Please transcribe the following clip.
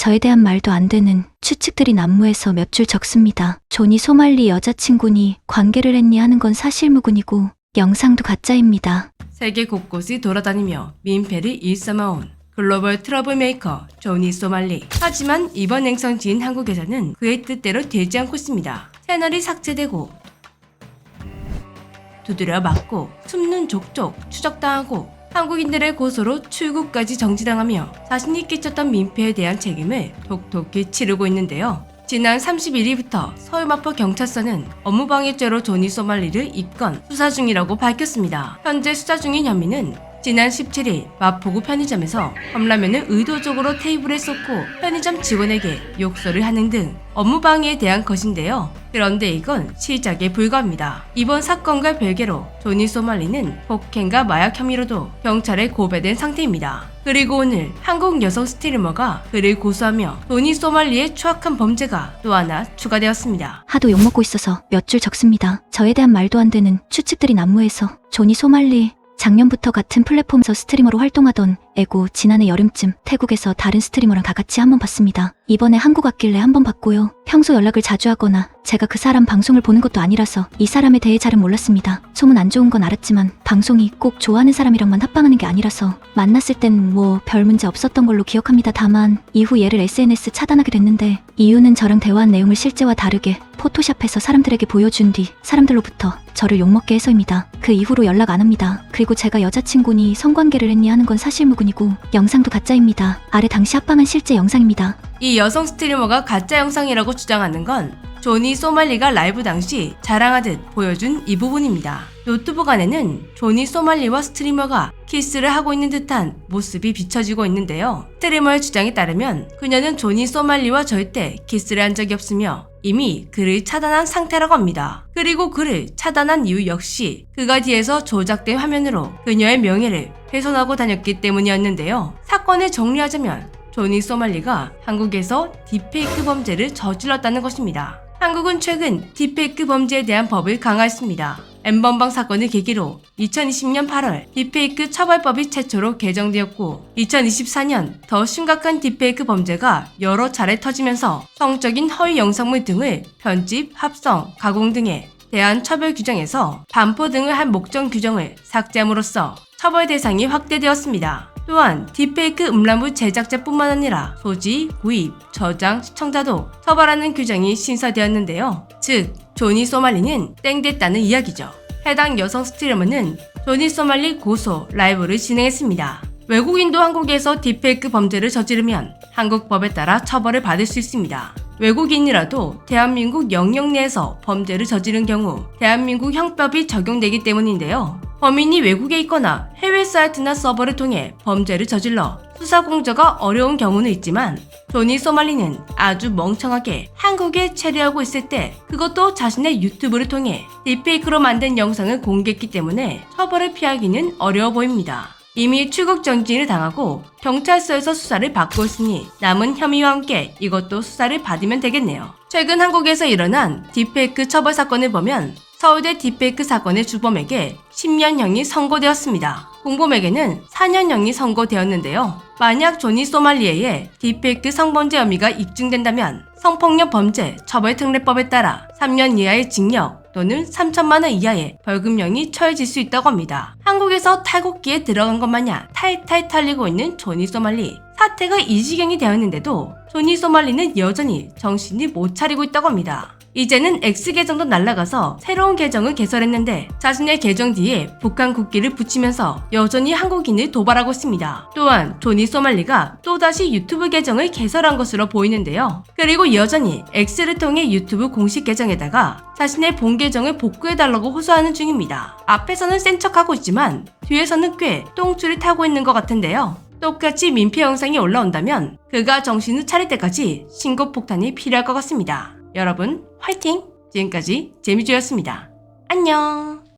저에 대한 말도 안 되는 추측들이 난무해서 몇 줄 적습니다. 존이 소말리 여자친구니 관계를 했니 하는 건 사실무근이고 영상도 가짜입니다. 세계 곳곳을 돌아다니며 민폐를 일삼아온 글로벌 트러블 메이커 조니 소말리. 하지만 이번 행성지인 한국에서는 그의 뜻대로 되지 않고 있습니다. 채널이 삭제되고 두드려 맞고 숨는 족족 추적당하고 한국인들의 고소로 출국까지 정지당하며 자신이 끼쳤던 민폐에 대한 책임을 톡톡히 치르고 있는데요. 지난 31일부터 서울마포 경찰서는 업무방해죄로 조니 소말리를 입건 수사 중이라고 밝혔습니다. 현재 수사 중인 혐의는 지난 17일 마포구 편의점에서 컵라면을 의도적으로 테이블에 쏟고 편의점 직원에게 욕설을 하는 등 업무 방해에 대한 것인데요. 그런데 이건 시작에 불과합니다. 이번 사건과 별개로 조니 소말리는 폭행과 마약 혐의로도 경찰에 고배된 상태입니다. 그리고 오늘 한국 여성 스트리머가 그를 고소하며 조니 소말리의 추악한 범죄가 또 하나 추가되었습니다. 하도 욕먹고 있어서 몇 줄 적습니다. 저에 대한 말도 안 되는 추측들이 난무해서 존이 소말리 작년부터 같은 플랫폼에서 스트리머로 활동하던 애고 지난해 여름쯤 태국에서 다른 스트리머랑 다 같이 한번 봤습니다. 이번에 한국 왔길래 한번 봤고요. 평소 연락을 자주 하거나 제가 그 사람 방송을 보는 것도 아니라서 이 사람에 대해 잘은 몰랐습니다. 소문 안 좋은 건 알았지만 방송이 꼭 좋아하는 사람이랑만 합방하는 게 아니라서 만났을 땐 뭐 별 문제 없었던 걸로 기억합니다. 다만 이후 얘를 SNS 차단하게 됐는데 이유는 저랑 대화한 내용을 실제와 다르게 포토샵해서 사람들에게 보여준 뒤 사람들로부터 저를 욕먹게 해서입니다. 그 이후로 연락 안 합니다. 그리고 제가 여자친구니 성관계를 했니 하는 건 사실 무 근이고 영상도 가짜입니다. 아래 당시 합방한 실제 영상입니다. 이 여성 스트리머가 가짜 영상이라고 주장하는 건 조니 소말리가 라이브 당시 자랑하듯 보여준 이 부분입니다. 노트북 안에는 조니 소말리와 스트리머가 키스를 하고 있는 듯한 모습이 비춰지고 있는데요. 스트리머의 주장에 따르면 그녀는 조니 소말리와 절대 키스를 한 적이 없으며 이미 그를 차단한 상태라고 합니다. 그리고 그를 차단한 이유 역시 그가 뒤에서 조작된 화면으로 그녀의 명예를 훼손하고 다녔기 때문이었는데요. 사건을 정리하자면 조니 소말리가 한국에서 딥페이크 범죄를 저질렀다는 것입니다. 한국은 최근 딥페이크 범죄에 대한 법을 강화했습니다. 엠번방 사건을 계기로 2020년 8월 딥페이크 처벌법이 최초로 개정되었고 2024년 더 심각한 딥페이크 범죄가 여러 차례 터지면서 성적인 허위 영상물 등을 편집, 합성, 가공 등에 대한 처벌 규정에서 반포 등을 한 목적 규정을 삭제함으로써 처벌 대상이 확대되었습니다. 또한 딥페이크 음란물 제작자뿐만 아니라 소지, 구입, 저장, 시청자도 처벌하는 규정이 신설되었는데요. 즉, 조니 소말리는 땡됐다는 이야기죠. 해당 여성 스트리머는 조니 소말리 고소 라이브를 진행했습니다. 외국인도 한국에서 딥페이크 범죄를 저지르면 한국 법에 따라 처벌을 받을 수 있습니다. 외국인이라도 대한민국 영역 내에서 범죄를 저지른 경우 대한민국 형법이 적용되기 때문인데요. 범인이 외국에 있거나 해외 사이트나 서버를 통해 범죄를 저질러 수사 공조가 어려운 경우는 있지만 조니 소말리는 아주 멍청하게 한국에 체류하고 있을 때 그것도 자신의 유튜브를 통해 딥페이크로 만든 영상을 공개했기 때문에 처벌을 피하기는 어려워 보입니다. 이미 출국 정지를 당하고 경찰서에서 수사를 받고 있으니 남은 혐의와 함께 이것도 수사를 받으면 되겠네요. 최근 한국에서 일어난 딥페이크 처벌 사건을 보면 서울대 딥페이크 사건의 주범에게 10년형이 선고되었습니다. 공범에게는 4년형이 선고되었는데요. 만약 조니 소말리에의 딥페이크 성범죄 혐의가 입증된다면 성폭력 범죄 처벌특례법에 따라 3년 이하의 징역 또는 3천만 원 이하의 벌금형이 처해질 수 있다고 합니다. 한국에서 탈곡기에 들어간 것 마냥 탈탈 털리고 있는 조니 소말리. 사태가 이 지경이 되었는데도 조니 소말리는 여전히 정신이 못 차리고 있다고 합니다. 이제는 X 계정도 날라가서 새로운 계정을 개설했는데 자신의 계정 뒤에 북한 국기를 붙이면서 여전히 한국인을 도발하고 있습니다. 또한 조니 소말리가 또다시 유튜브 계정을 개설한 것으로 보이는데요. 그리고 여전히 X를 통해 유튜브 공식 계정에다가 자신의 본 계정을 복구해달라고 호소하는 중입니다. 앞에서는 센 척하고 있지만 뒤에서는 꽤 똥줄이 타고 있는 것 같은데요. 똑같이 민폐 영상이 올라온다면 그가 정신을 차릴 때까지 신고 폭탄이 필요할 것 같습니다. 여러분 화이팅! 지금까지 재미주였습니다. 안녕!